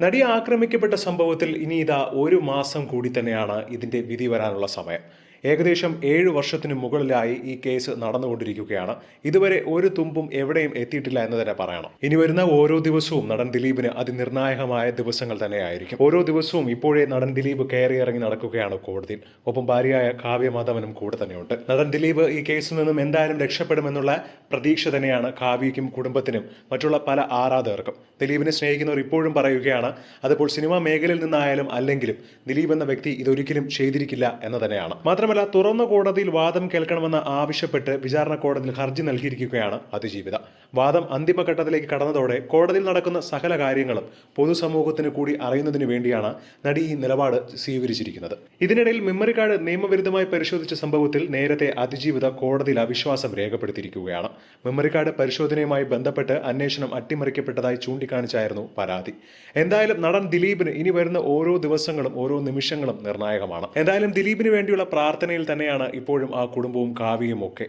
നടി ആക്രമിക്കപ്പെട്ട സംഭവത്തിൽ ഇനി ഇതാ ഒരു മാസം കൂടി തന്നെയാണ് ഇതിന്റെ വിധി വരാനുള്ള സമയം. ഏകദേശം ഏഴ് വർഷത്തിനു മുകളിലായി ഈ കേസ് നടന്നുകൊണ്ടിരിക്കുകയാണ്. ഇതുവരെ ഒരു തുമ്പും എവിടെയും എത്തിയിട്ടില്ല എന്ന് തന്നെ പറയണം. ഇനി വരുന്ന ഓരോ ദിവസവും നടൻ ദിലീപിന് അതിനിർണായകമായ ദിവസങ്ങൾ തന്നെയായിരിക്കും. ഓരോ ദിവസവും ഇപ്പോഴേ നടൻ ദിലീപ് കയറി ഇറങ്ങി നടക്കുകയാണ് കോടതിയിൽ. ഒപ്പം ഭാര്യയായ കാവ്യ മാധവനും കൂടെ തന്നെയുണ്ട്. നടൻ ദിലീപ് ഈ കേസിൽ നിന്നും എന്തായാലും രക്ഷപ്പെടുമെന്നുള്ള പ്രതീക്ഷ തന്നെയാണ് കാവ്യയ്ക്കും കുടുംബത്തിനും മറ്റുള്ള പല ആരാധകർക്കും. ദിലീപിനെ സ്നേഹിക്കുന്നവർ ഇപ്പോഴും പറയുകയാണ് അതിപ്പോൾ സിനിമാ മേഖലയിൽ നിന്നായാലും അല്ലെങ്കിലും ദിലീപ് എന്ന വ്യക്തി ഇതൊരിക്കലും ചെയ്തിരിക്കില്ല എന്ന് തന്നെയാണ്. മാത്രമല്ല തുറന്ന കോടതിയിൽ വാദം കേൾക്കണമെന്ന് ആവശ്യപ്പെട്ട് വിചാരണ കോടതിയിൽ ഹർജി നൽകിയിരിക്കുകയാണ് അതിജീവിത. വാദം അന്തിമഘട്ടത്തിലേക്ക് കടന്നതോടെ കോടതിയിൽ നടക്കുന്ന സകല കാര്യങ്ങളും പൊതുസമൂഹത്തിന് കൂടി അറിയുന്നതിന് വേണ്ടിയാണ് നടി ഈ നിലപാട് സ്വീകരിച്ചിരിക്കുന്നത്. ഇതിനിടയിൽ മെമ്മറി കാർഡ് നിയമവിരുദ്ധമായി പരിശോധിച്ച സംഭവത്തിൽ നേരത്തെ അതിജീവിത കോടതിയിൽ അവിശ്വാസം രേഖപ്പെടുത്തിയിരിക്കുകയാണ്. മെമ്മറി കാർഡ് പരിശോധനയുമായി ബന്ധപ്പെട്ട് അന്വേഷണം അട്ടിമറിക്കപ്പെട്ടതായി ചൂണ്ടിക്കാണിച്ചായിരുന്നു പരാതി. എന്തായാലും നടൻ ദിലീപിന് ഇനി വരുന്ന ഓരോ ദിവസങ്ങളും ഓരോ നിമിഷങ്ങളും നിർണായകമാണ്. എന്തായാലും ദിലീപിന് വേണ്ടിയുള്ള പ്രാർത്ഥനയിൽ തന്നെയാണ് ഇപ്പോഴും ആ കുടുംബവും കാവ്യയും ഒക്കെ.